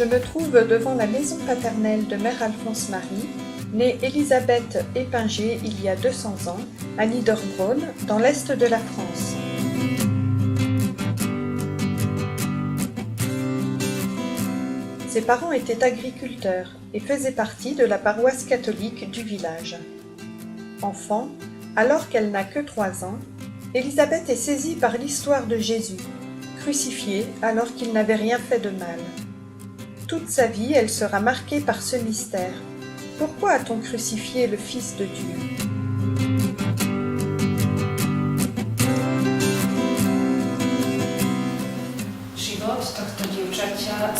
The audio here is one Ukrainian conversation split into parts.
Je me trouve devant la maison paternelle de Mère Alphonse Marie, née Élisabeth Épinger il y a 200 ans, à Niederbronn, dans l'est de la France. Ses parents étaient agriculteurs et faisaient partie de la paroisse catholique du village. Enfant, alors qu'elle n'a que 3 ans, Élisabeth est saisie par l'histoire de Jésus, crucifié alors qu'il n'avait rien fait de mal. Toute sa vie, elle sera marquée par ce mystère. Pourquoi a-t-on crucifié le Fils de Dieu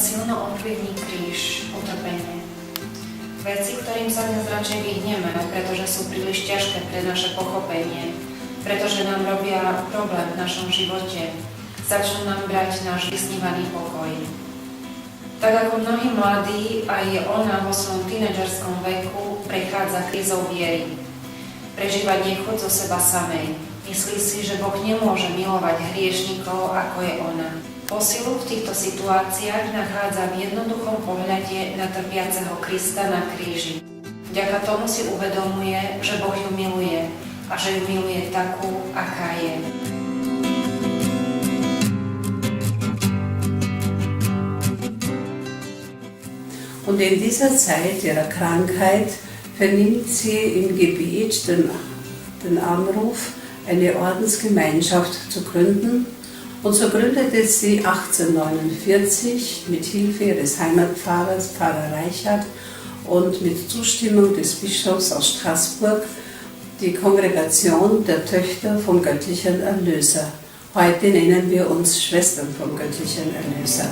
silno ovplyvní kríž, utopenie. Veci, ktorým sa dnes radšej vyhneme, pretože sú príliš ťažké pre naše pochopenie, pretože nám robia problém v našom živote, začnú nám brať náš vysnívaný pokoj. Tak ako mnohí mladí, aj ona vo svojom tínedžerskom veku prechádza krízou viery. Prežíva nechod zo seba samej. Myslí si, že Boh nemôže milovať hriešnikov, ako je ona. Posilu v týchto situáciách nachádza v jednoduchom pohľade na trpiaceho Krista na kríži. Vďaka tomu si uvedomuje, že Boh ju miluje a že ju miluje takú, aká je. Und in dieser Zeit ihrer Krankheit vernimmt sie im Gebet den, den Anruf, eine Ordensgemeinschaft zu gründen. Und so gründete sie 1849 mit Hilfe ihres Heimatpfarrers, Pfarrer Reichert, und mit Zustimmung des Bischofs aus Straßburg die Kongregation der Töchter vom göttlichen Erlöser. Heute nennen wir uns Schwestern vom göttlichen Erlöser.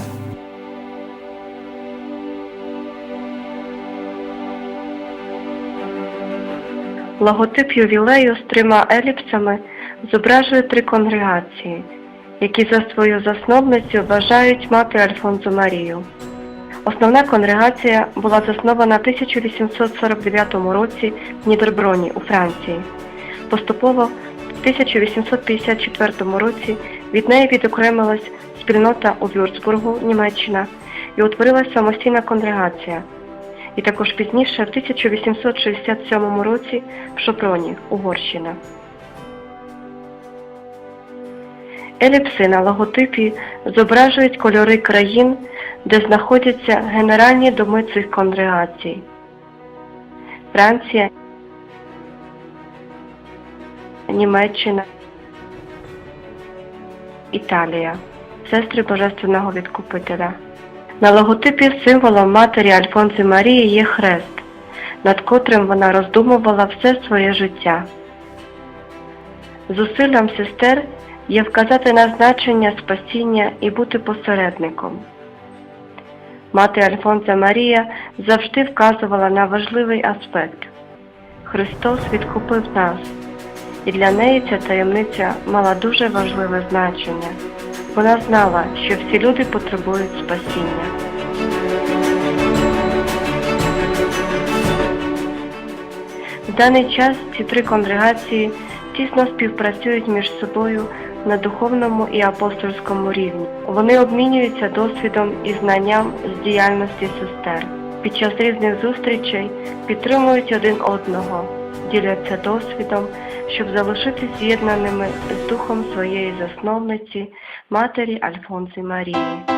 Логотип ювілею з трьома еліпсами зображує три конгрегації, які за свою засновницю вважають мати Альфонсу Марію. Основна конгрегація була заснована в 1849 році в Нідерброні у Франції. Поступово в 1854 році від неї відокремилась спільнота у Вюрцбургу, Німеччина, і утворилась самостійна конгрегація і також пізніше, в 1867 році в Шопроні, Угорщина. Еліпси на логотипі зображують кольори країн, де знаходяться генеральні доми цих конгрегацій. Франція, Німеччина, Італія, сестри Божественного Відкупителя. На логотипі символом матері Альфонси Марії є хрест, над котрим вона роздумувала все своє життя. Зусиллям сестер є вказати на значення спасіння і бути посередником. Мати Альфонса Марія завжди вказувала на важливий аспект. Христос відкупив нас, і для неї ця таємниця мала дуже важливе значення. Вона знала, що всі люди потребують спасіння. В даний час ці три конгрегації тісно співпрацюють між собою на духовному і апостольському рівні. Вони обмінюються досвідом і знанням з діяльності сестер. Під час різних зустрічей підтримують один одного, діляться досвідом, щоб залишитись з'єднаними з духом своєї засновниці, матері Альфонси Марії.